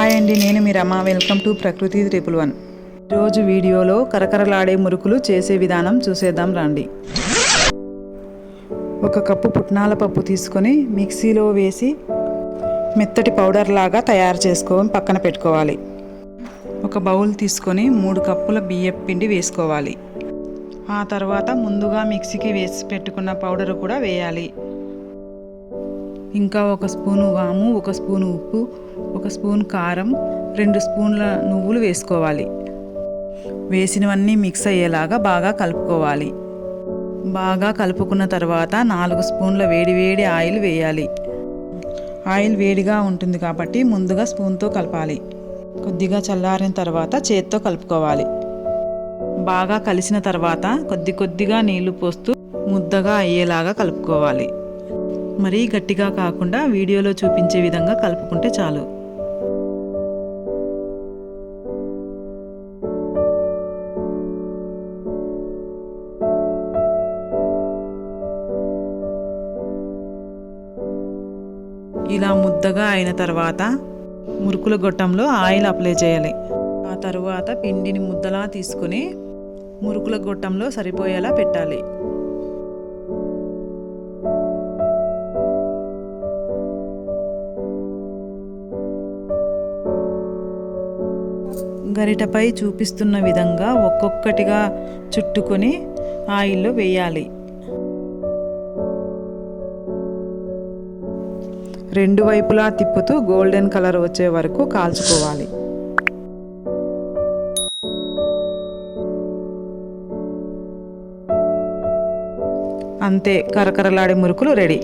Hi అండి నేను మీ Rama. Welcome to Prakruti triple one. ఈరోజు వీడియోలో కరకరలాడే మురుకులు చేసే విధానం చూసేద్దాం రండి. ఒక కప్పు పుట్నాల పప్పు తీసుకొని మిక్సీలో వేసి మెత్తటి పౌడర్ లాగా తయారు చేసుకొని పక్కన పెట్టుకోవాలి. ఒక బౌల్ తీసుకొని మూడు కప్పుల బియ్యం పిండి వేసుకోవాలి. ఆ తర్వాత ముందుగా మిక్సీకి వేసి పెట్టుకున్న పౌడర్ కూడా వేయాలి. ఇంకా ఒక స్పూను వాము ఒక స్పూను ఉప్పు ఒక స్పూన్ కారం రెండు స్పూన్ల నువ్వులు వేసుకోవాలి. వేసినవన్నీ మిక్స్ అయ్యేలాగా బాగా కలుపుకోవాలి. బాగా కలుపుకున్న తర్వాత నాలుగు స్పూన్ల వేడి వేడి ఆయిల్ వేయాలి. ఆయిల్ వేడిగా ఉంటుంది కాబట్టి ముందుగా స్పూన్తో కలపాలి. కొద్దిగా చల్లారిన తర్వాత చేత్తో కలుపుకోవాలి. బాగా కలిసిన తర్వాత కొద్ది కొద్దిగా నీళ్ళు పోస్తూ ముద్దగా అయ్యేలాగా కలుపుకోవాలి. మరీ గట్టిగా కాకుండా వీడియోలో చూపించే విధంగా కలుపుకుంటే చాలు. ఇలా ముద్దగా అయిన తర్వాత మురుకుల గొట్టంలో ఆయిల్ అప్లై చేయాలి. ఆ తరువాత పిండిని ముద్దలా తీసుకుని మురుకుల గొట్టంలో సరిపోయేలా పెట్టాలి. గరిటపై చూపిస్తున్న విధంగా ఒక్కొక్కటిగా చుట్టుకొని ఆయిల్లో వేయాలి. రెండు వైపులా తిప్పుతూ గోల్డెన్ కలర్ వచ్చే వరకు కాల్చుకోవాలి. అంతే కరకరలాడే మురుకులు రెడీ.